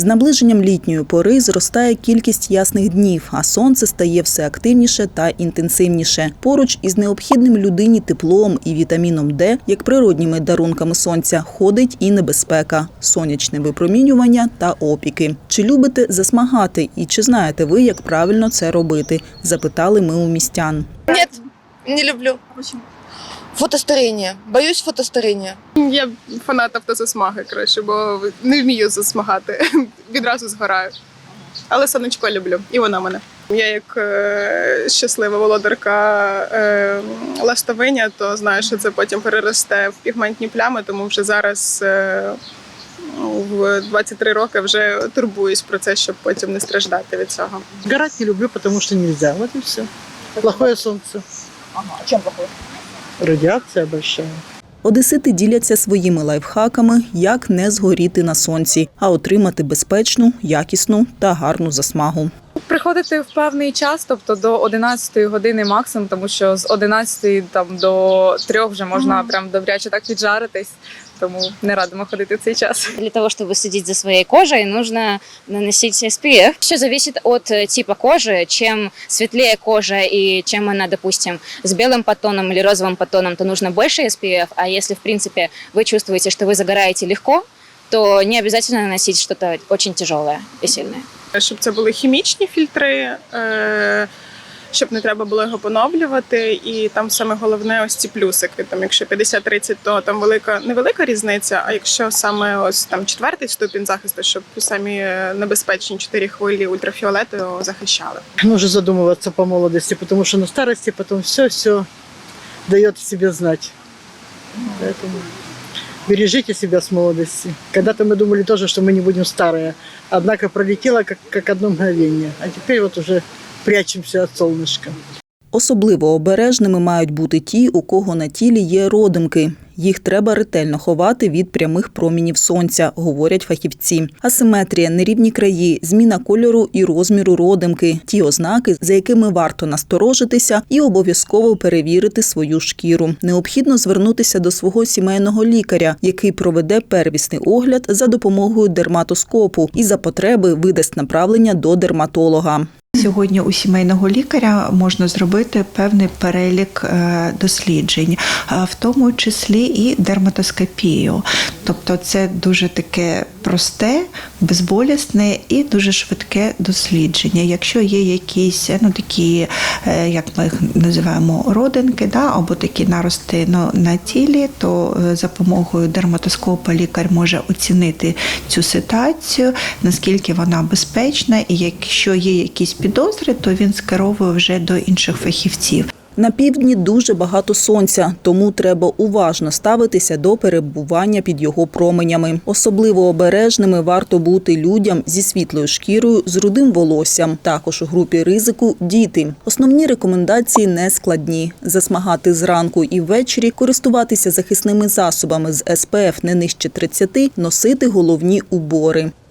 З наближенням літньої пори зростає кількість ясних днів, а сонце стає все активніше та інтенсивніше. Поруч із необхідним людині теплом і вітаміном Д, як природніми дарунками сонця, ходить і небезпека, сонячне випромінювання та опіки. Чи любите засмагати і чи знаєте ви, як правильно це робити? Запитали ми у містян. Нет, не люблю. Фотостарение. Боюсь фотостарения. Я фанат автозасмаги, коротше, бо не вмію засмагати. Відразу згораю. Але сонечко люблю, і вона мене. Я як е, щаслива володарка е, ластовиня, то знаю, що це потім переросте в пігментні плями, тому вже зараз е, в 23 роки вже турбуюсь про це, щоб потім не страждати від цього. Сгорать не люблю, потому что нельзя. Вот и все. Плохое солнце. Ага, а чем плохое? Радиация большая. Одесити діляться своїми лайфхаками, як не згоріти на сонці, а отримати безпечну, якісну та гарну засмагу. Приходити в певний час, тобто до 11 години максимум, тому що з 11 там до 3 вже можна прям добряче так піджаритись, тому не радимо ходити в цей час. Для того, чтобы следить за своей кожей, нужно наносить SPF. Все зависит от э, типа кожи. Чем светлее кожа и чем она, допустим, с белым подтоном или розовым подтоном, то нужно больше SPF. А если, в принципе, вы чувствуете, что вы загораете легко, то не обязательно наносить что-то очень тяжелое и сильное. щоб це були хімічні фільтри, е, щоб не треба було його поновлювати. І там саме головне ось ці плюсики. Там, якщо 50-30, то там велика невелика різниця. А якщо саме ось там четвертий ступінь захисту, щоб самі е, небезпечні чотири хвилі ультрафіолету захищали. Нужно задумываться по молодости, потому что на старости потом все-все дает о себе знать. Поэтому бережите себя с молодости. Когда-то мы думали тоже, что мы не будем старые. Однако пролетело как, как одно мгновение. А теперь вот уже прячемся от солнышка. Особливо обережними мають бути ті, у кого на тілі є родимки. Їх треба ретельно ховати від прямих промінів сонця, говорять фахівці. Асиметрія, нерівні краї, зміна кольору і розміру родимки ті ознаки, за якими варто насторожитися і обов'язково перевірити свою шкіру. Необхідно звернутися до свого сімейного лікаря, який проведе первісний огляд за допомогою дерматоскопу і за потреби видасть направлення до дерматолога. Сьогодні у сімейного лікаря можна зробити певний перелік е, досліджень, е, в тому числі і дерматоскопію. Тобто це дуже таке просте, безболісне і дуже швидке дослідження. Якщо є якісь ну, такі, е, як ми їх називаємо, родинки, да, або такі нарости ну, на тілі, то е, за допомогою дерматоскопа лікар може оцінити цю ситуацію, наскільки вона безпечна, і якщо є якісь підозри, то він скеровує вже до інших фахівців. На півдні дуже багато сонця, тому треба уважно ставитися до перебування під його променями. Особливо обережними варто бути людям зі світлою шкірою, з рудим волоссям. Також у групі ризику діти. Основні рекомендації не складні: засмагати зранку і ввечері, користуватися захисними засобами з СПФ не нижче 30, носити головні убори.